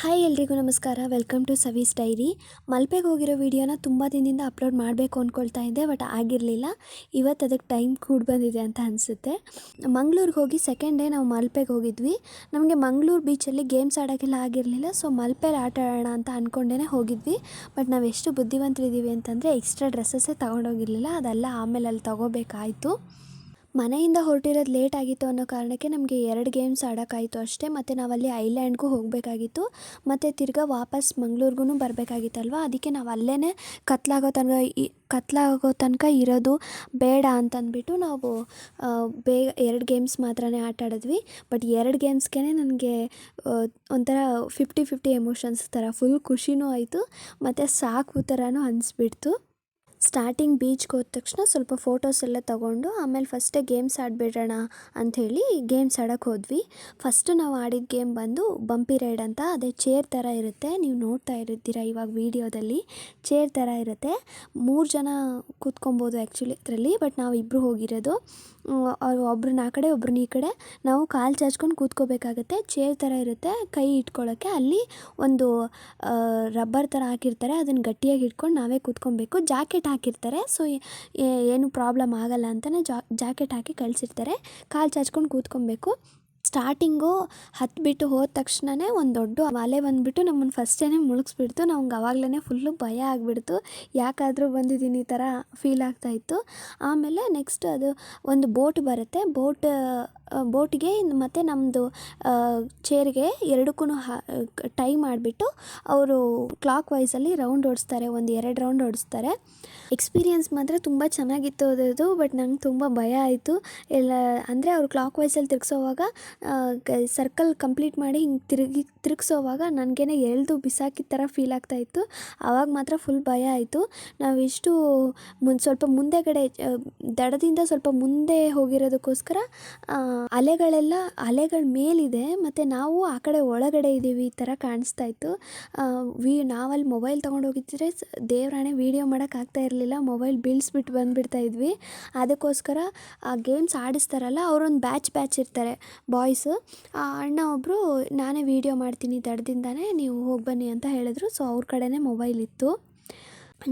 Hi ಎಲ್ರಿಗೂ ನಮಸ್ಕಾರ. Welcome to ಸವೀಸ್ diary ಮಲ್ಪೆಗೆ ಹೋಗಿರೋ ವಿಡಿಯೋನ ತುಂಬ ದಿನದಿಂದ ಅಪ್ಲೋಡ್ ಮಾಡಬೇಕು ಅಂದ್ಕೊಳ್ತಾ ಇದ್ದೆ ಬಟ್ ಆಗಿರಲಿಲ್ಲ. ಇವತ್ತು ಅದಕ್ಕೆ ಟೈಮ್ ಕೂಡ ಬಂದಿದೆ ಅಂತ ಅನಿಸುತ್ತೆ. ಮಂಗ್ಳೂರಿಗೆ ಹೋಗಿ ಸೆಕೆಂಡ್ ಡೇ ನಾವು ಮಲ್ಪೆಗೆ ಹೋಗಿದ್ವಿ. ನಮಗೆ ಮಂಗಳೂರು ಬೀಚಲ್ಲಿ ಗೇಮ್ಸ್ ಆಡೋಕ್ಕೆಲ್ಲ ಆಗಿರಲಿಲ್ಲ ಸೊ ಮಲ್ಪೆಲಿ ಆಟ ಆಡೋಣ ಅಂತ ಅಂದ್ಕೊಂಡೇ ಹೋಗಿದ್ವಿ. ಬಟ್ ನಾವು ಎಷ್ಟು ಬುದ್ಧಿವಂತರಿದ್ದೀವಿ ಅಂತಂದರೆ ಎಕ್ಸ್ಟ್ರಾ ಡ್ರೆಸ್ಸಸ್ಸೇ ತೊಗೊಂಡೋಗಿರಲಿಲ್ಲ, ಅದೆಲ್ಲ ಆಮೇಲೆ ಅಲ್ಲಿ ತೊಗೋಬೇಕಾಯಿತು. ಮನೆಯಿಂದ ಹೊರಟಿರೋದು ಲೇಟ್ ಆಗಿತ್ತು ಅನ್ನೋ ಕಾರಣಕ್ಕೆ ನಮಗೆ ಎರಡು ಗೇಮ್ಸ್ ಆಡೋಕ್ಕಾಯಿತು ಅಷ್ಟೇ. ಮತ್ತು ನಾವಲ್ಲಿ ಐಲ್ಯಾಂಡ್ಗೂ ಹೋಗಬೇಕಾಗಿತ್ತು. ಮತ್ತು ತಿರ್ಗಾ ವಾಪಸ್ ಮಂಗ್ಳೂರ್ಗೂ ಬರಬೇಕಾಗಿತ್ತಲ್ವ? ಅದಕ್ಕೆ ನಾವು ಅಲ್ಲೇ ಕತ್ಲಾಗೋ ತನಕ ಈ ಕತ್ಲಾಗೋ ತನಕ ಇರೋದು ಬೇಡ ಅಂತಂದ್ಬಿಟ್ಟು ನಾವು ಬೇಗ ಎರಡು ಗೇಮ್ಸ್ ಮಾತ್ರನೇ ಆಟ ಆಡಿದ್ವಿ. ಬಟ್ ಎರಡು ಗೇಮ್ಸ್ಗೆ ನನಗೆ ಒಂಥರ ಫಿಫ್ಟಿ ಫಿಫ್ಟಿ ಎಮೋಷನ್ಸ್ ಥರ ಫುಲ್ ಖುಷಿನೂ ಆಯಿತು. ಮತ್ತು ಸಾಕು ಥರನೂ ಅನಿಸ್ಬಿಡ್ತು. ಸ್ಟಾರ್ಟಿಂಗ್ ಬೀಚ್ಗೆ ಹೋದ ತಕ್ಷಣ ಸ್ವಲ್ಪ ಫೋಟೋಸ್ ಎಲ್ಲ ತೊಗೊಂಡು ಆಮೇಲೆ ಫಸ್ಟೇ ಗೇಮ್ಸ್ ಆಡಿಬಿಡೋಣ ಅಂಥೇಳಿ ಗೇಮ್ಸ್ ಆಡೋಕ್ಕೆ ಹೋದ್ವಿ. ಫಸ್ಟು ನಾವು ಆಡಿದ ಗೇಮ್ ಬಂದು ಬಂಪಿ ರೈಡ್ ಅಂತ, ಅದೇ ಚೇರ್ ಥರ ಇರುತ್ತೆ. ನೀವು ನೋಡ್ತಾ ಇರ್ತೀರ ಇವಾಗ ವೀಡಿಯೋದಲ್ಲಿ ಚೇರ್ ಥರ ಇರುತ್ತೆ. ಮೂರು ಜನ ಕೂತ್ಕೊಬೋದು ಆ್ಯಕ್ಚುಲಿ ಇದರಲ್ಲಿ ಬಟ್ ನಾವು ಇಬ್ಬರು ಹೋಗಿರೋದು. ಒಬ್ರನ್ನ ಆ ಕಡೆ ಒಬ್ರನ್ನ ಈ ಕಡೆ, ನಾವು ಕಾಲು ಚಾಚ್ಕೊಂಡು ಕೂತ್ಕೋಬೇಕಾಗತ್ತೆ. ಚೇರ್ ಥರ ಇರುತ್ತೆ, ಕೈ ಇಟ್ಕೊಳ್ಳೋಕ್ಕೆ ಅಲ್ಲಿ ಒಂದು ರಬ್ಬರ್ ಥರ ಹಾಕಿರ್ತಾರೆ. ಅದನ್ನು ಗಟ್ಟಿಯಾಗಿ ಇಟ್ಕೊಂಡು ನಾವೇ ಕೂತ್ಕೊಬೇಕು. ಜಾಕೆಟ್ ಹಾಕಿರ್ತಾರೆ. ಸೊ ಏನು ಪ್ರಾಬ್ಲಮ್ ಆಗಲ್ಲ ಅಂತಲೇ ಜಾಕೆಟ್ ಹಾಕಿ ಕಳಿಸಿರ್ತಾರೆ. ಕಾಲು ಚಾಚ್ಕೊಂಡು ಕೂತ್ಕೊಬೇಕು. ಸ್ಟಾರ್ಟಿಂಗು ಹತ್ಬಿಟ್ಟು ಹೋದ ತಕ್ಷಣವೇ ಒಂದು ದೊಡ್ಡ ಅಲೆ ಬಂದುಬಿಟ್ಟು ನಮ್ಮನ್ನು ಫಸ್ಟೇ ಮುಳುಗಿಸ್ಬಿಡ್ತು. ನಮ್ಗೆ ಅವಾಗಲೇ ಫುಲ್ಲು ಭಯ ಆಗಿಬಿಡ್ತು. ಯಾಕಾದರೂ ಬಂದಿದ್ದೀನಿ ಈ ಥರ ಫೀಲ್ ಆಗ್ತಾಯಿತ್ತು ಆಮೇಲೆ ನೆಕ್ಸ್ಟ್ ಅದು ಒಂದು ಬೋಟ್ ಬರುತ್ತೆ. ಬೋಟ್ ಬೋಟ್ಗೆ ಮತ್ತು ನಮ್ಮದು ಚೇರ್ಗೆ ಎರಡಕ್ಕೂ ಟೈ ಮಾಡಿಬಿಟ್ಟು ಅವರು ಕ್ಲಾಕ್ ವೈಸಲ್ಲಿ ರೌಂಡ್ ಓಡಿಸ್ತಾರೆ, ಒಂದು ಎರಡು ರೌಂಡ್ ಓಡಿಸ್ತಾರೆ. ಎಕ್ಸ್ಪೀರಿಯನ್ಸ್ ಮಾತ್ರ ತುಂಬ ಚೆನ್ನಾಗಿತ್ತು ಅದರದ್ದು ಬಟ್ ನಂಗೆ ತುಂಬ ಭಯ ಆಯಿತು. ಎಲ್ಲ, ಅಂದರೆ ಅವರು ಕ್ಲಾಕ್ ವೈಸಲ್ಲಿ ತಿರುಗಿಸೋವಾಗ ಸರ್ಕಲ್ ಕಂಪ್ಲೀಟ್ ಮಾಡಿ ಹಿಂಗೆ ತಿರುಗಿ, ತಿರುಗಿಸೋವಾಗ ನನಗೇನೆ ಎಳೆದು ಬಿಸಾಕಿದ ಥರ ಫೀಲ್ ಆಗ್ತಾಯಿತ್ತು ಆವಾಗ ಮಾತ್ರ ಫುಲ್ ಭಯ ಆಯಿತು. ನಾವಿಷ್ಟು ಮುನ್, ಸ್ವಲ್ಪ ಮುಂದೆಗಡೆ ದಡದಿಂದ ಸ್ವಲ್ಪ ಮುಂದೆ ಹೋಗಿರೋದಕ್ಕೋಸ್ಕರ ಅಲೆಗಳೆಲ್ಲ ಅಲೆಗಳ ಮೇಲಿದೆ, ಮತ್ತು ನಾವು ಆ ಕಡೆ ಒಳಗಡೆ ಇದ್ದೀವಿ ಈ ಥರ ಕಾಣಿಸ್ತಾ ಇತ್ತು. ವಿ, ನಾವಲ್ಲಿ ಮೊಬೈಲ್ ತೊಗೊಂಡು ಹೋಗಿದ್ದರೆ ದೇವರಾಣೆ ವೀಡಿಯೋ ಮಾಡೋಕ್ಕಾಗ್ತಾ ಇರಲಿಲ್ಲ, ಮೊಬೈಲ್ ಬಿಲ್ಸ್ಬಿಟ್ಟು ಬಂದುಬಿಡ್ತಾ ಇದ್ವಿ. ಅದಕ್ಕೋಸ್ಕರ ಆ ಗೇಮ್ಸ್ ಆಡಿಸ್ತಾರಲ್ಲ, ಅವರೊಂದು ಬ್ಯಾಚ್ ಬ್ಯಾಚ್ ಇರ್ತಾರೆ, ಬಾಯ್ಸು. ಆ ಅಣ್ಣ ಒಬ್ಬರು ನಾನೇ ವೀಡಿಯೋ ಮಾಡ್ತೀನಿ ದಡದಿಂದಾನೇ, ನೀವು ಹೋಗಿ ಬನ್ನಿ ಅಂತ ಹೇಳಿದ್ರು. ಸೊ, ಅವ್ರ ಕಡೆನೇ ಮೊಬೈಲ್ ಇತ್ತು.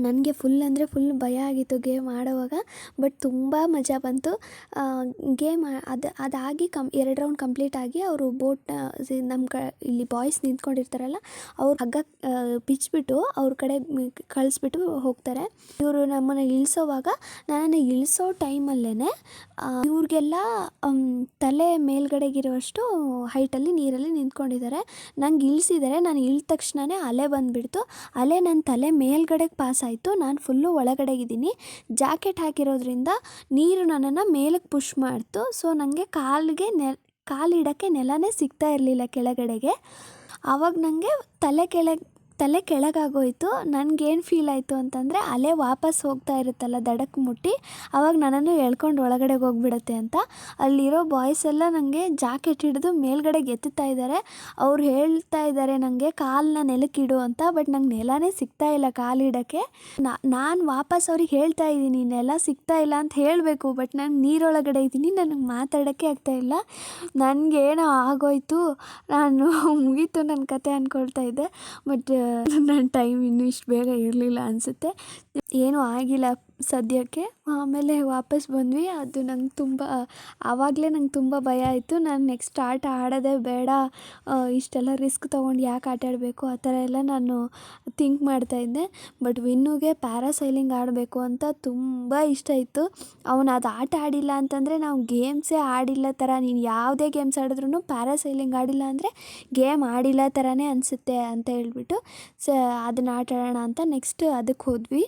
ನನಗೆ ಫುಲ್ ಅಂದರೆ ಫುಲ್ ಭಯ ಆಗಿತ್ತು ಗೇಮ್ ಆಡೋವಾಗ ಬಟ್ ತುಂಬ ಮಜಾ ಬಂತು. ಗೇಮ್ ಅದು, ಅದಾಗಿ ಕಮ್, ಎರಡು ರೌಂಡ್ ಕಂಪ್ಲೀಟ್ ಆಗಿ ಅವರು ಬೋಟ್ ನಮ್ಮ ಕ, ಇಲ್ಲಿ ಬಾಯ್ಸ್ ನಿಂತ್ಕೊಂಡಿರ್ತಾರಲ್ಲ, ಅವ್ರು ಹಗ್ಗ ಬಿಚ್ಚಿಬಿಟ್ಟು ಅವ್ರ ಕಡೆ ಕಳಿಸ್ಬಿಟ್ಟು ಹೋಗ್ತಾರೆ. ಇವರು ನಮ್ಮನ್ನು ಇಳಿಸೋವಾಗ, ನನ್ನನ್ನು ಇಳಿಸೋ ಟೈಮಲ್ಲೇ ಇವ್ರಿಗೆಲ್ಲ ತಲೆ ಮೇಲ್ಗಡೆಗಿರುವಷ್ಟು ಹೈಟಲ್ಲಿ ನೀರಲ್ಲಿ ನಿಂತ್ಕೊಂಡಿದ್ದಾರೆ. ನಂಗೆ ಇಳಿಸಿದರೆ, ನಾನು ಇಳಿದ ತಕ್ಷಣವೇ ಅಲೆ ಬಂದುಬಿಡ್ತು. ಅಲೆ ನನ್ನ ತಲೆ ಮೇಲ್ಗಡೆಗೆ ಪಾಸ್ ಆಯಿತು. ನಾನು ಫುಲ್ಲು ಒಳಗಡೆ ಇದ್ದೀನಿ. ಜಾಕೆಟ್ ಹಾಕಿರೋದ್ರಿಂದ ನೀರು ನನ್ನನ್ನು ಮೇಲಕ್ಕೆ ಪುಷ್ ಮಾಡ್ತು. ಸೊ ನನಗೆ ಕಾಲಿಗೆ ನೆ ಕಾಲಿಡೋಕ್ಕೆ ನೆಲನೇ ಸಿಗ್ತಾ ಇರಲಿಲ್ಲ ಕೆಳಗಡೆಗೆ. ಆವಾಗ ನನಗೆ ತಲೆ ಕೆಳಗೆ ತಲೆ ಕೆಳಗಾಗೋಯ್ತು, ನನಗೇನು ಫೀಲ್ ಆಯಿತು ಅಂತಂದರೆ ಅಲೆ ವಾಪಸ್ ಹೋಗ್ತಾ ಇರುತ್ತಲ್ಲ ದಡಕ್ಕೆ ಮುಟ್ಟಿ, ಅವಾಗ ನನ್ನನ್ನು ಎಳ್ಕೊಂಡು ಒಳಗಡೆ ಹೋಗ್ಬಿಡತ್ತೆ ಅಂತ. ಅಲ್ಲಿರೋ ಬಾಯ್ಸ್ ಎಲ್ಲ ನನಗೆ ಜಾಕೆಟ್ ಹಿಡಿದು ಮೇಲ್ಗಡೆ ಎತ್ತುತ್ತಾ ಇದ್ದಾರೆ ಅವ್ರು ಹೇಳ್ತಾ ಇದ್ದಾರೆ ನನಗೆ ಕಾಲನ್ನ ನೆಲಕ್ಕಿಡು ಅಂತ ಬಟ್ ನಂಗೆ ನೆಲನೇ ಸಿಗ್ತಾ ಇಲ್ಲ ಕಾಲಿಡೋಕ್ಕೆ ನಾನು ವಾಪಸ್ ಅವ್ರಿಗೆ ಹೇಳ್ತಾ ಇದ್ದೀನಿ, ನೆಲ ಸಿಗ್ತಾ ಇಲ್ಲ ಅಂತ ಹೇಳಬೇಕು ಬಟ್ ನಾನು ನೀರೊಳಗಡೆ ಇದ್ದೀನಿ, ನನಗೆ ಮಾತಾಡೋಕ್ಕೆ ಆಗ್ತಾ ಇಲ್ಲ. ನನಗೇನೋ ಆಗೋಯ್ತು, ನಾನು ಮುಗೀತು ನನ್ನ ಕತೆ ಅಂದ್ಕೊಳ್ತಾ ಇದ್ದೆ ಬಟ್ ನನ್ನ ಟೈಮ್ ಇನ್ನೂ ಇಷ್ಟು ಬೇಗ ಇರಲಿಲ್ಲ ಅನಿಸುತ್ತೆ. ಏನೂ ಆಗಿಲ್ಲ. ಸದ್ಯಕ್ಕೆ. ಆಮೇಲೆ ವಾಪಸ್ ಬಂದ್ವಿ. ಅದು ನಂಗೆ ತುಂಬ, ಆವಾಗಲೇ ನಂಗೆ ತುಂಬ ಭಯ ಆಯಿತು. ನಾನು ನೆಕ್ಸ್ಟ್ ಆಟ ಆಡೋದೇ ಬೇಡ. ಇಷ್ಟೆಲ್ಲ ರಿಸ್ಕ್ ತೊಗೊಂಡು ಯಾಕೆ ಆಟ ಆಡಬೇಕು? ಆ ಥರ ಎಲ್ಲ ನಾನು ಥಿಂಕ್ ಮಾಡ್ತಾಯಿದ್ದೆ ಬಟ್ ವಿನ್ನುಗೆ ಪ್ಯಾರಾಸೈಲಿಂಗ್ ಆಡಬೇಕು ಅಂತ ತುಂಬ ಇಷ್ಟ ಇತ್ತು. ಅವನು ಅದು ಆಟ ಆಡಿಲ್ಲ ಅಂತಂದರೆ ನಾವು ಗೇಮ್ಸೇ ಆಡಿಲ್ಲ ಥರ, ನೀನು ಯಾವುದೇ ಗೇಮ್ಸ್ ಆಡಿದ್ರೂ ಪ್ಯಾರಾಸೈಲಿಂಗ್ ಆಡಿಲ್ಲ ಅಂದರೆ ಗೇಮ್ ಆಡಿಲ್ಲ ಥರನೇ ಅನಿಸುತ್ತೆ ಅಂತ ಹೇಳ್ಬಿಟ್ಟು, ಸ, ಅದನ್ನು ಆಟ ಆಡೋಣ ಅಂತ ನೆಕ್ಸ್ಟ್ ಅದಕ್ಕೆ ಹೋದ್ವಿ.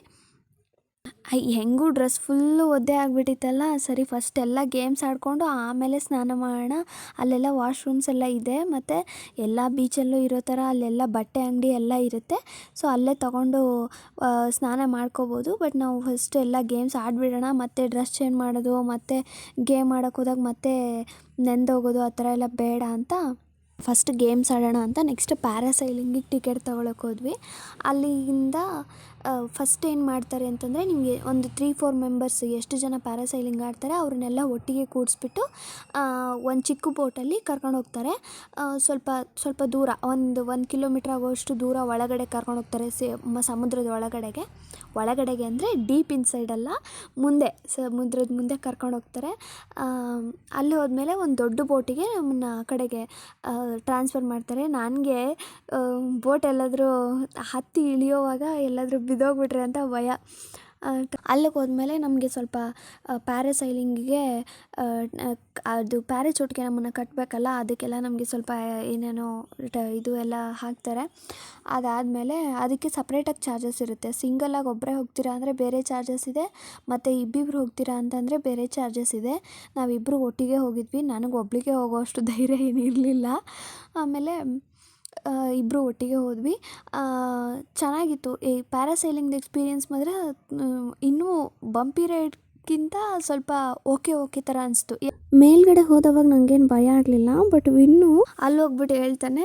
ಹೆಂಗೂ ಡ್ರೆಸ್ ಫುಲ್ಲು ಒದ್ದೆ ಆಗಿಬಿಟ್ಟಿತ್ತಲ್ಲ. ಸರಿ ಫಸ್ಟ್ ಎಲ್ಲ ಗೇಮ್ಸ್ ಆಡಿಕೊಂಡು ಆಮೇಲೆ ಸ್ನಾನ ಮಾಡೋಣ. ಅಲ್ಲೆಲ್ಲ ವಾಶ್ರೂಮ್ಸ್ ಎಲ್ಲ ಇದೆ. ಮತ್ತು ಎಲ್ಲ ಬೀಚಲ್ಲೂ ಇರೋ ಥರ ಅಲ್ಲೆಲ್ಲ ಬಟ್ಟೆ ಅಂಗಡಿ ಎಲ್ಲ ಇರುತ್ತೆ. ಸೊ ಅಲ್ಲೇ ತಗೊಂಡು ಸ್ನಾನ ಮಾಡ್ಕೋಬೋದು. ಬಟ್ ನಾವು ಫಸ್ಟ್ ಎಲ್ಲ ಗೇಮ್ಸ್ ಆಡಿಬಿಡೋಣ. ಮತ್ತೆ ಡ್ರೆಸ್ ಚೇಂಜ್ ಮಾಡೋದು, ಮತ್ತು ಗೇಮ್ ಆಡೋಕೆ ಹೋದಾಗ ಮತ್ತೆ ನೆಂದೋಗೋದು, ಆ ಥರ ಎಲ್ಲ ಬೇಡ ಅಂತ. ಫಸ್ಟ್ ಗೇಮ್ಸ್ ಆಡೋಣ ಅಂತ ನೆಕ್ಸ್ಟ್ ಪ್ಯಾರಾಸೈಲಿಂಗಿಗೆ ಟಿಕೆಟ್ ತೊಗೊಳಕ್ಕೆ ಹೋದ್ವಿ. ಅಲ್ಲಿಂದ ಫಸ್ಟ್ ಏನು ಮಾಡ್ತಾರೆ ಅಂತಂದರೆ ನಿಮಗೆ ಒಂದು ತ್ರೀ ಫೋರ್ ಮೆಂಬರ್ಸ್ ಎಷ್ಟು ಜನ ಪ್ಯಾರಾಸೈಲಿಂಗ್ ಆಡ್ತಾರೆ ಅವ್ರನ್ನೆಲ್ಲ ಒಟ್ಟಿಗೆ ಕೂಡಿಸ್ಬಿಟ್ಟು ಒಂದು ಚಿಕ್ಕ ಬೋಟಲ್ಲಿ ಕರ್ಕೊಂಡು ಹೋಗ್ತಾರೆ. ಸ್ವಲ್ಪ ಸ್ವಲ್ಪ ದೂರ, ಒಂದು ಒಂದು ಕಿಲೋಮೀಟ್ರ್ ಆಗೋಷ್ಟು ದೂರ ಒಳಗಡೆ ಕರ್ಕೊಂಡು ಹೋಗ್ತಾರೆ, ಸೇ ಸಮುದ್ರದ ಒಳಗಡೆಗೆ. ಒಳಗಡೆಗೆ ಅಂದರೆ ಡೀಪ್ ಇನ್ಸೈಡ್ ಅಲ್ಲ, ಮುಂದೆ, ಸಮುದ್ರದ ಮುಂದೆ ಕರ್ಕೊಂಡು ಹೋಗ್ತಾರೆ. ಅಲ್ಲಿ ಹೋದ್ಮೇಲೆ ಒಂದು ದೊಡ್ಡ ಬೋಟಿಗೆ ನಮ್ಮನ್ನ ಆ ಕಡೆಗೆ ಟ್ರಾನ್ಸ್ಫರ್ ಮಾಡ್ತಾರೆ. ನನಗೆ ಬೋಟ್ ಎಲ್ಲಾದರೂ ಹತ್ತಿ ಇಳಿಯೋವಾಗ ಎಲ್ಲಾದರೂ ಬಿದ್ದೋಗ್ಬಿಟ್ರೆ ಅಂತ ಭಯ. ಅಲ್ಲಿಗೆ ಹೋದ್ಮೇಲೆ ನಮಗೆ ಸ್ವಲ್ಪ ಪ್ಯಾರಾಸೈಲಿಂಗಿಗೆ ಅದು ಪ್ಯಾರಾಚೂಟ್ಗೆ ನಮ್ಮನ್ನು ಕಟ್ಟಬೇಕಲ್ಲ ಅದಕ್ಕೆಲ್ಲ ನಮಗೆ ಸ್ವಲ್ಪ ಏನೇನೋ ಇದು ಎಲ್ಲ ಹಾಕ್ತಾರೆ. ಅದಾದಮೇಲೆ ಅದಕ್ಕೆ ಸಪ್ರೇಟಾಗಿ ಚಾರ್ಜಸ್ ಇರುತ್ತೆ. ಸಿಂಗಲಾಗಿ ಒಬ್ಬರೇ ಹೋಗ್ತೀರಾ ಅಂದರೆ ಬೇರೆ ಚಾರ್ಜಸ್ ಇದೆ, ಮತ್ತು ಇಬ್ಬಿಬ್ರು ಹೋಗ್ತೀರಾ ಅಂತಂದರೆ ಬೇರೆ ಚಾರ್ಜಸ್ ಇದೆ. ನಾವಿಬ್ಬರು ಒಟ್ಟಿಗೆ ಹೋಗಿದ್ವಿ, ನನಗೆ ಒಬ್ಬಳಿಗೆ ಹೋಗೋ ಅಷ್ಟು ಧೈರ್ಯ ಏನಿರಲಿಲ್ಲ. ಆಮೇಲೆ ಇಬ್ಬರು ಒಟ್ಟಿಗೆ ಹೋದ್ವಿ. ಚೆನ್ನಾಗಿತ್ತು. ಈ ಪ್ಯಾರಾಸೈಲಿಂಗ್ದು ಎಕ್ಸ್ಪೀರಿಯನ್ಸ್ ಮಾತ್ರ ಇನ್ನೂ ಬಂಪಿ ರೈಡ್ಗಿಂತ ಸ್ವಲ್ಪ ಓಕೆ ಓಕೆ ಥರ ಅನಿಸ್ತು. ಮೇಲ್ಗಡೆ ಹೋದವಾಗ ನನಗೇನು ಭಯ ಆಗಲಿಲ್ಲ ಬಟ್ ಇನ್ನು ಅಲ್ಲಿ ಹೋಗ್ಬಿಟ್ಟು ಹೇಳ್ತಾನೆ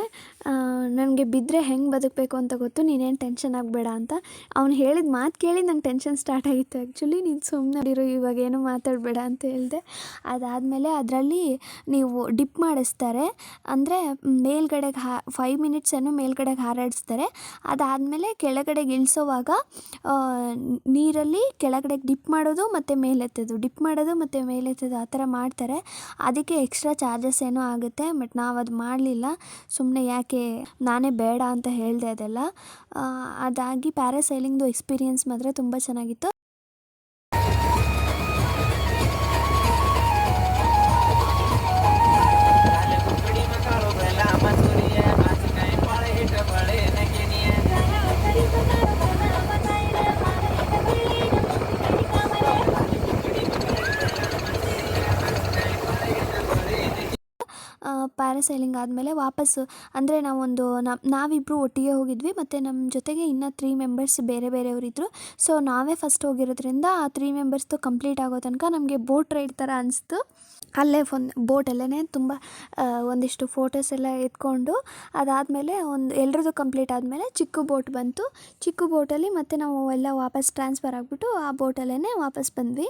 ನನಗೆ ಬಿದ್ದರೆ ಹೆಂಗೆ ಬದುಕಬೇಕು ಅಂತ ಗೊತ್ತು, ನೀನೇನು ಟೆನ್ಷನ್ ಆಗಬೇಡ ಅಂತ. ಅವ್ನು ಹೇಳಿದ ಮಾತು ಕೇಳಿ ನಂಗೆ ಟೆನ್ಷನ್ ಸ್ಟಾರ್ಟ್ ಆಗಿತ್ತು. ಆ್ಯಕ್ಚುಲಿ ನೀನು ಸುಮ್ಮನೆ ಇರು, ಇವಾಗ ಏನು ಮಾತಾಡಬೇಡ ಅಂತ ಹೇಳಿದೆ. ಅದಾದಮೇಲೆ ಅದರಲ್ಲಿ ನೀವು ಡಿಪ್ ಮಾಡಿಸ್ತಾರೆ, ಅಂದರೆ ಮೇಲ್ಗಡೆಗೆ ಹಾ ಫೈವ್ ಮಿನಿಟ್ಸ್ ಅನ್ನು ಮೇಲ್ಗಡೆಗೆ ಹಾರಾಡಿಸ್ತಾರೆ. ಅದಾದಮೇಲೆ ಕೆಳಗಡೆಗೆ ಇಳಿಸೋವಾಗ ನೀರಲ್ಲಿ ಕೆಳಗಡೆಗೆ ಡಿಪ್ ಮಾಡೋದು ಮತ್ತು ಮೇಲೆತ್ತೋದು, ಡಿಪ್ ಮಾಡೋದು ಮತ್ತು ಮೇಲೆತ್ತೋದು ಆ ಥರ ಮಾಡ್ತಾರೆ. ಅದಕ್ಕೆ ಎಕ್ಸ್ಟ್ರಾ ಚಾರ್ಜಸ್ ಏನೋ ಆಗುತ್ತೆ, ಬಟ್ ನಾವು ಅದು ಮಾಡಲಿಲ್ಲ. ಸುಮ್ಮನೆ ಯಾಕೆ ನಾನೇ ಬೇಡ ಅಂತ ಹೇಳಿದೆ ಅದೆಲ್ಲ. ಅದಾಗಿ ಪ್ಯಾರಾಸೈಲಿಂಗ್ದು ಎಕ್ಸ್ಪೀರಿಯನ್ಸ್ ಮಾತ್ರ ತುಂಬ ಚೆನ್ನಾಗಿತ್ತು. ಪ್ಯಾರಾಸೈಲಿಂಗ್ ಆದಮೇಲೆ ವಾಪಸ್ಸು. ಅಂದರೆ ನಾವೊಂದು ನಾವಿಬ್ಬರು ಒಟ್ಟಿಗೆ ಹೋಗಿದ್ವಿ, ಮತ್ತು ನಮ್ಮ ಜೊತೆಗೆ ಇನ್ನು ತ್ರೀ ಮೆಂಬರ್ಸ್ ಬೇರೆ ಬೇರೆಯವರಿದ್ದರು ಸೊ ನಾವೇ ಫಸ್ಟ್ ಹೋಗಿರೋದ್ರಿಂದ ಆ ತ್ರೀ ಮೆಂಬರ್ಸ್ದು ಕಂಪ್ಲೀಟ್ ಆಗೋ ತನಕ ನಮಗೆ ಬೋಟ್ ರೈಡ್ ಥರ ಅನಿಸ್ತು. ಅಲ್ಲೇ ಒಂದು ಬೋಟಲ್ಲೇ ತುಂಬ ಒಂದಿಷ್ಟು ಫೋಟೋಸ್ ಎಲ್ಲ ಎತ್ಕೊಂಡು, ಅದಾದಮೇಲೆ ಒಂದು, ಎಲ್ರದ್ದು ಕಂಪ್ಲೀಟ್ ಆದಮೇಲೆ ಚಿಕ್ಕ ಬೋಟ್ ಬಂತು. ಚಿಕ್ಕ ಬೋಟಲ್ಲಿ ಮತ್ತೆ ನಾವು ಎಲ್ಲ ವಾಪಸ್ ಟ್ರಾನ್ಸ್ಫರ್ ಆಗಿಬಿಟ್ಟು ಆ ಬೋಟಲ್ಲೇ ವಾಪಸ್ ಬಂದ್ವಿ.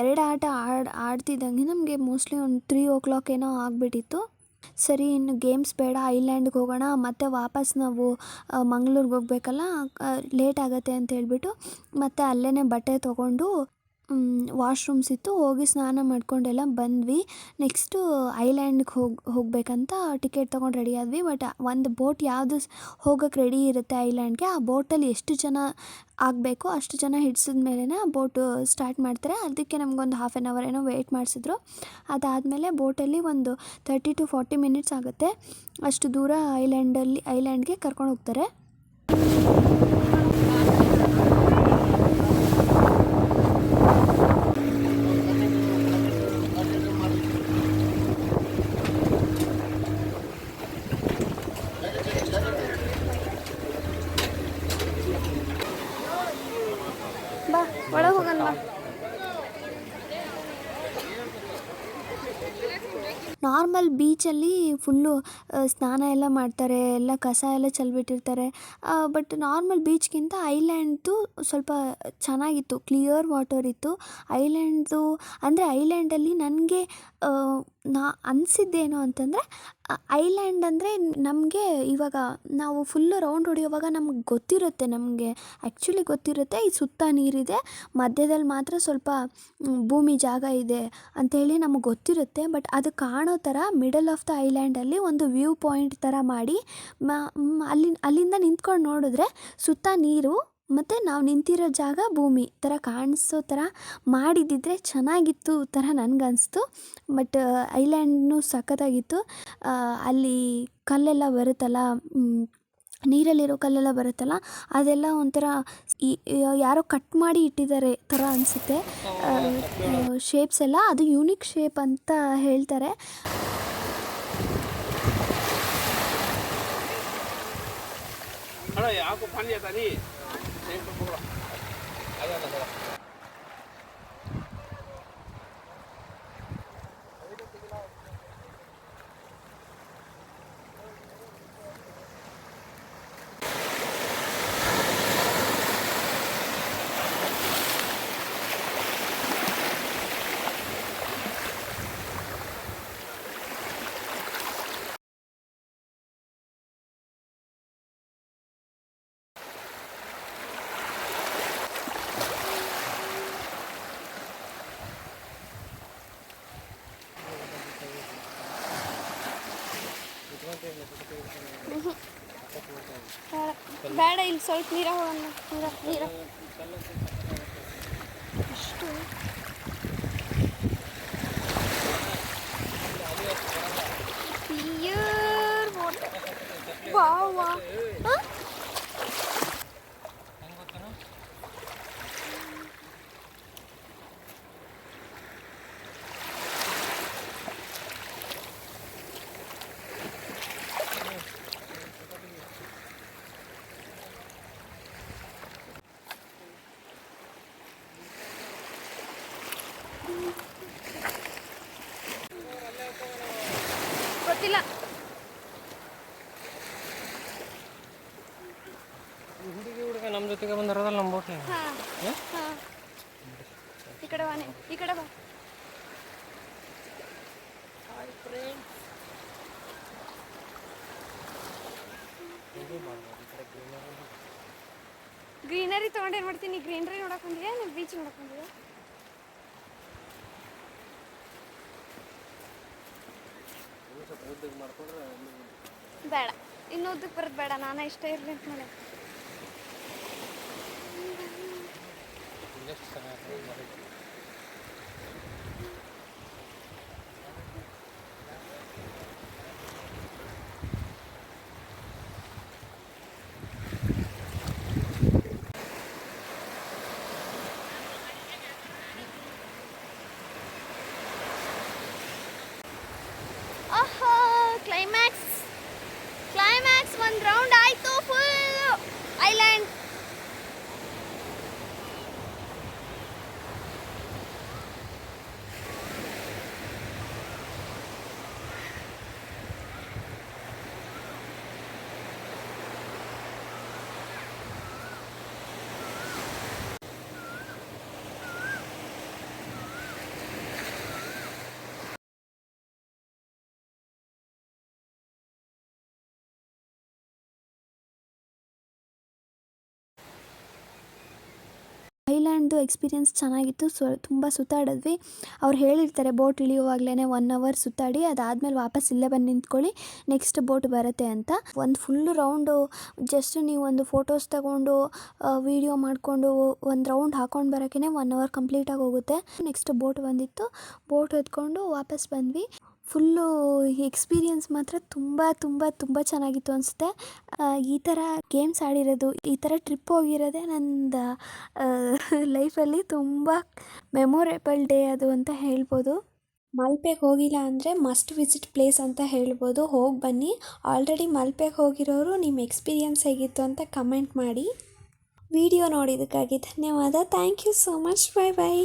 ಎರಡು ಆಟ ಆಡ್, ಆಡ್ತಿದ್ದಂಗೆ ನಮಗೆ ಮೋಸ್ಟ್ಲಿ ಒಂದು ತ್ರೀ ಓ ಕ್ಲಾಕ್ ಏನೋ ಆಗಿಬಿಟ್ಟಿತ್ತು. ಸರಿ, ಇನ್ನು ಗೇಮ್ಸ್ ಬೇಡ ಐಲ್ಯಾಂಡ್ಗೆ ಹೋಗೋಣ, ಮತ್ತೆ ವಾಪಸ್ ನಾವು ಮಂಗ್ಳೂರಿಗೆ ಹೋಗ್ಬೇಕಲ್ಲ ಲೇಟ್ ಆಗುತ್ತೆ ಅಂತ ಹೇಳಿಬಿಟ್ಟು ಮತ್ತು ಅಲ್ಲೇ ಬಟ್ಟೆ ತೊಗೊಂಡು ವಾಶ್ರೂಮ್ಸ್ ಇತ್ತು ಹೋಗಿ ಸ್ನಾನ ಮಾಡ್ಕೊಂಡೆಲ್ಲ ಬಂದ್ವಿ. ನೆಕ್ಸ್ಟು ಐಲ್ಯಾಂಡ್ಗೆ ಹೋಗಿ, ಹೋಗಬೇಕಂತ ಟಿಕೆಟ್ ತೊಗೊಂಡು ರೆಡಿ ಆದ್ವಿ. ಬಟ್ ಒಂದು ಬೋಟ್ ಯಾವುದು ಹೋಗೋಕ್ಕೆ ರೆಡಿ ಇರುತ್ತೆ ಐಲ್ಯಾಂಡ್ಗೆ ಆ ಬೋಟಲ್ಲಿ ಎಷ್ಟು ಜನ ಆಗಬೇಕು, ಅಷ್ಟು ಜನ ಹಿಡ್ಸಿದ ಮೇಲೇ ಆ ಬೋಟು ಸ್ಟಾರ್ಟ್ ಮಾಡ್ತಾರೆ. ಅದಕ್ಕೆ ನಮಗೊಂದು ಹಾಫ್ ಆ್ಯನ್ ಅವರ್ ಏನೋ ವೆಯ್ಟ್ ಮಾಡಿಸಿದ್ರು. ಅದಾದಮೇಲೆ ಬೋಟಲ್ಲಿ ಒಂದು ತರ್ಟಿ ಟು ಫಾರ್ಟಿ ಮಿನಿಟ್ಸ್ ಆಗುತ್ತೆ. ಅಷ್ಟು ದೂರ ಐಲ್ಯಾಂಡಲ್ಲಿ ಐಲ್ಯಾಂಡ್ಗೆ ಕರ್ಕೊಂಡು ಹೋಗ್ತಾರೆ. ನಾರ್ಮಲ್ ಬೀಚಲ್ಲಿ ಫುಲ್ಲು ಸ್ನಾನ ಎಲ್ಲ ಮಾಡ್ತಾರೆ, ಎಲ್ಲ ಕಸ ಎಲ್ಲ ಚೆಲ್ಬಿಟ್ಟಿರ್ತಾರೆ. ಬಟ್ ನಾರ್ಮಲ್ ಬೀಚ್ಗಿಂತ ಐಲ್ಯಾಂಡ್ದು ಸ್ವಲ್ಪ ಚೆನ್ನಾಗಿತ್ತು ಕ್ಲಿಯರ್ ವಾಟರ್ ಇತ್ತು. ಐಲ್ಯಾಂಡ್ದು ಅಂದರೆ ಐಲ್ಯಾಂಡಲ್ಲಿ ನನಗೆ ನಾ ಅನಿಸಿದ್ದೇನು ಅಂತಂದರೆ ಐಲ್ಯಾಂಡ್ ಅಂದರೆ ನಮಗೆ ಇವಾಗ ನಾವು ಫುಲ್ಲು ರೌಂಡ್ ಹೊಡೆಯುವಾಗ ನಮ್ಗೆ ಗೊತ್ತಿರುತ್ತೆ ನಮಗೆ. ಆ್ಯಕ್ಚುಲಿ ಗೊತ್ತಿರುತ್ತೆ, ಈ ಸುತ್ತ ನೀರಿದೆ. ಮಧ್ಯದಲ್ಲಿ ಮಾತ್ರ ಸ್ವಲ್ಪ ಭೂಮಿ ಜಾಗ ಇದೆ ಅಂಥೇಳಿ ನಮಗೆ ಗೊತ್ತಿರುತ್ತೆ. ಬಟ್ ಅದು ಕಾಣೋ ಥರ ಮಿಡಲ್ ಆಫ್ ದ ಐಲ್ಯಾಂಡಲ್ಲಿ ಒಂದು ವ್ಯೂ ಪಾಯಿಂಟ್ ಥರ ಮಾಡಿ ಅಲ್ಲಿ, ಅಲ್ಲಿಂದ ನಿಂತ್ಕೊಂಡು ನೋಡಿದ್ರೆ ಸುತ್ತ ನೀರು ಮತ್ತು ನಾವು ನಿಂತಿರೋ ಜಾಗ ಭೂಮಿ ಥರ ಕಾಣಿಸೋ ಥರ ಮಾಡಿದ್ದಿದ್ರೆ ಚೆನ್ನಾಗಿತ್ತು ಥರ ನನಗನ್ನಿಸ್ತು ಬಟ್ ಐಲ್ಯಾಂಡ್ನು ಸಖತ್ತಾಗಿತ್ತು. ಅಲ್ಲಿ ಕಲ್ಲೆಲ್ಲ ಬರುತ್ತಲ್ಲ ನೀರಲ್ಲಿರೋ ಕಲ್ಲೆಲ್ಲ ಬರುತ್ತಲ್ಲ, ಅದೆಲ್ಲ ಒಂಥರ ಈ ಯಾರೋ ಕಟ್ ಮಾಡಿ ಇಟ್ಟಿದ್ದಾರೆ ಥರ ಅನಿಸುತ್ತೆ. ಶೇಪ್ಸ್ ಎಲ್ಲ, ಅದು ಯೂನಿಕ್ ಶೇಪ್ ಅಂತ ಹೇಳ್ತಾರೆ. अरे Ayan, na masarap. ಬೇಡ ಇಲ್ಲಿ ಸ್ವಲ್ಪ ನೀರ ಹೋಗೋಣ ನೀರ ನೀರ ಅಷ್ಟು ಕ್ಲಿಯರ್ ಹುಡುಗಿ ಹುಡುಗ ನಮ್ಮ ಜೊತೆಗೆ ಬಂದಿರೋದಲ್ಲ ನಮ್ಮ ಹಾಂ ಈ ಕಡೆ ಬಾ ನೀವು ಈ ಕಡೆ ಬಾ. ಗ್ರೀನರಿ ತೊಗೊಂಡೇನು ಮಾಡ್ತೀನಿ? ಗ್ರೀನರಿ ನೋಡಕ್ ಬಂದಿದ್ಯಾ ನೀವು ಬೀಚ್ ನೋಡಕ್ ಬಂದಿದ್ಯಾ ಬೇಡ. ಇನ್ನೂ ಉದ್ದಕ್ಕೆ ಬರೋದು ಬೇಡ. ನಾನು ಇಷ್ಟ ಇರಲಿ ಅಂತ ಮಾಡಿ ಆಹಾ ಕ್ಲೈಮ್ಯಾಕ್ಸ್ ಕ್ಲೈಮ್ಯಾಕ್ಸ್ ಒಂದು ರೌಂಡ್ ಆಯಿತು ಫುಲ್ ಐಲ್ಯಾಂಡ್ ಐಲ್ಯಾಂಡ್ದು ಎಕ್ಸ್ಪೀರಿಯೆನ್ಸ್ ಚೆನ್ನಾಗಿತ್ತು. ಸೊ, ತುಂಬ ಸುತ್ತಾಡಿದ್ವಿ. ಅವ್ರು ಹೇಳಿರ್ತಾರೆ, ಬೋಟ್ ಇಳಿಯುವಾಗಲೇ ಒನ್ ಅವರ್ ಸುತ್ತಾಡಿ, ಅದಾದಮೇಲೆ ವಾಪಸ್ ಇಲ್ಲೇ ಬಂದು ನಿಂತ್ಕೊಳ್ಳಿ ನೆಕ್ಸ್ಟ್ ಬೋಟ್ ಬರುತ್ತೆ ಅಂತ. ಒಂದು ಫುಲ್ಲು ರೌಂಡು ಜಸ್ಟ್ ನೀವು ಒಂದು ಫೋಟೋಸ್ ತಗೊಂಡು ವೀಡಿಯೋ ಮಾಡಿಕೊಂಡು ಒಂದು ರೌಂಡ್ ಹಾಕೊಂಡು ಬರೋಕ್ಕೇ ಒನ್ ಅವರ್ ಕಂಪ್ಲೀಟಾಗಿ ಹೋಗುತ್ತೆ. ನೆಕ್ಸ್ಟ್ ಬೋಟ್ ಬಂದಿತ್ತು. ಬೋಟ್ ಎತ್ಕೊಂಡು ವಾಪಸ್ ಬಂದ್ವಿ. ಫುಲ್ಲು ಎಕ್ಸ್ಪೀರಿಯನ್ಸ್ ಮಾತ್ರ ತುಂಬ ತುಂಬ ತುಂಬ ಚೆನ್ನಾಗಿತ್ತು ಅನಿಸುತ್ತೆ. ಈ ಥರ ಗೇಮ್ಸ್ ಆಡಿರೋದು, ಈ ಥರ ಟ್ರಿಪ್ ಹೋಗಿರೋದೇ ನಂದು ಲೈಫಲ್ಲಿ ತುಂಬ ಮೆಮೊರೇಬಲ್ ಡೇ ಅದು ಅಂತ ಹೇಳ್ಬೋದು. ಮಲ್ಪೆಗೆ ಹೋಗಿಲ್ಲ ಅಂದರೆ ಮಸ್ಟ್ ವಿಸಿಟ್ ಪ್ಲೇಸ್ ಅಂತ ಹೇಳ್ಬೋದು. ಹೋಗಿ ಬನ್ನಿ. ಆಲ್ರೆಡಿ ಮಲ್ಪೆಗೆ ಹೋಗಿರೋರು ನಿಮ್ಮ ಎಕ್ಸ್ಪೀರಿಯನ್ಸ್ ಹೇಗಿತ್ತು ಅಂತ ಕಮೆಂಟ್ ಮಾಡಿ. ವಿಡಿಯೋ ನೋಡಿದ್ದಕ್ಕಾಗಿ ಧನ್ಯವಾದ. Thank you so much. Bye bye.